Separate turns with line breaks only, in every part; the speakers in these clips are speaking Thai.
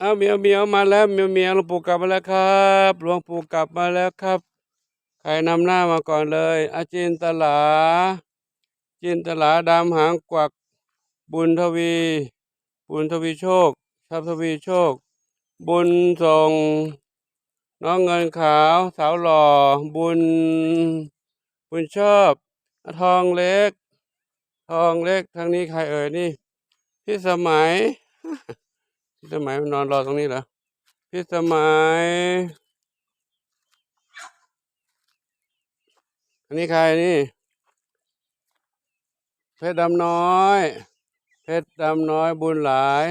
เอาเมียวเมียวมาแล้วเมียวเมียวหลวงปู่กลับมาแล้วครับหลวงปู่กลับมาแล้วครับ ใครนำหน้ามาก่อนเลยอาจินตลา จินตลาดำหางกวัก บุญทวี บุญทวีโชคทรัพย์ทวีโชค บุญส่ง น้องเงินขาว สาวหล่อ บุญ บุญชอบ ทองเล็ก ทองเล็กทางนี้ใครเอ่ยนี่พี่สมัย พี่สมัยมันนอนรอตรงนี้เหรอ พี่สมัย อันนี้ใครนี่ เพชรดำน้อย เพชรดำน้อยบุญหลาย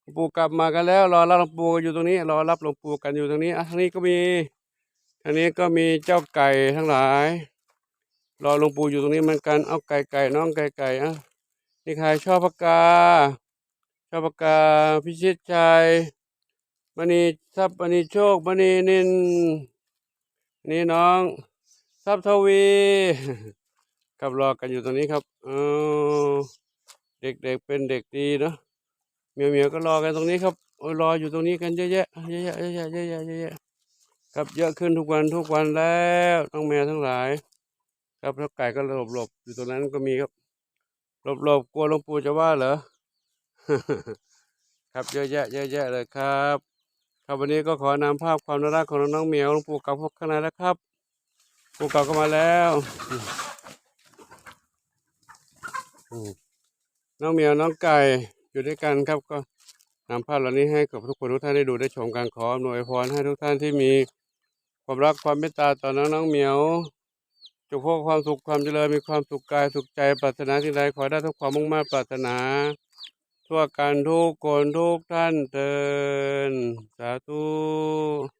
หลวงปู่กลับมากันแล้ว รอรับหลวงปู่อยู่ตรงนี้ รอรับหลวงปู่กันอยู่ตรงนี้อะทางนี้ก็มีทางนี้ก็มีเจ้าไก่ทั้งหลาย รอหลวงปู่อยู่ตรงนี้เหมือนกัน เอาไก่ไก่น้องไก่ไก่อะนี่ใครชอบปากกา ปกกาพิชิตชัยมณีทรัพย์มณีโชคมณีนินนี่น้อง ทรัพย์ทวีครับรอกันอยู่ตรงนี้ครับเออเด็กๆเป็นเด็กดีเนาะเมียวเมียวก็รอกันตรงนี้ครับโอ้ยรออยู่ตรงนี้กันเยอะแยะเยอะแยะเยอะแยะเยอะแยะเยอะแยะครับเยอะขึ้นทุกวันทุกวันแล้วน้องแมวทั้งหลาย ครับแล้วไก่ก็หลบหลบอยู่ตรงนั้นก็มีครับหลบหลบกลัวหลวงปู่จะว่าเหรอ ครับเยอะแยะเยอะแยะเลยครับ ครับวันนี้ก็ขอนำภาพความน่ารักของน้องเหมียวลงปู่กลับพวกข้างในแล้วครับปู่กลับก็มาแล้วน้องเหมียวน้องไก่อยู่ด้วยกันครับก็นำภาพเหล่านี้ให้กับทุกคนทุกท่านได้ดูได้ชมกันขออำนวยพรให้ทุกท่านที่มีความรักความเมตตาต่อน้องน้องเหมียวจงพบความสุขความเจริญมีความสุขกายสุขใจปรารถนาสิ่งใดขอได้ทุกความมุ่งมั่นปรารถนา ทั่วกันทุกคนทุกท่านเตินสาธุ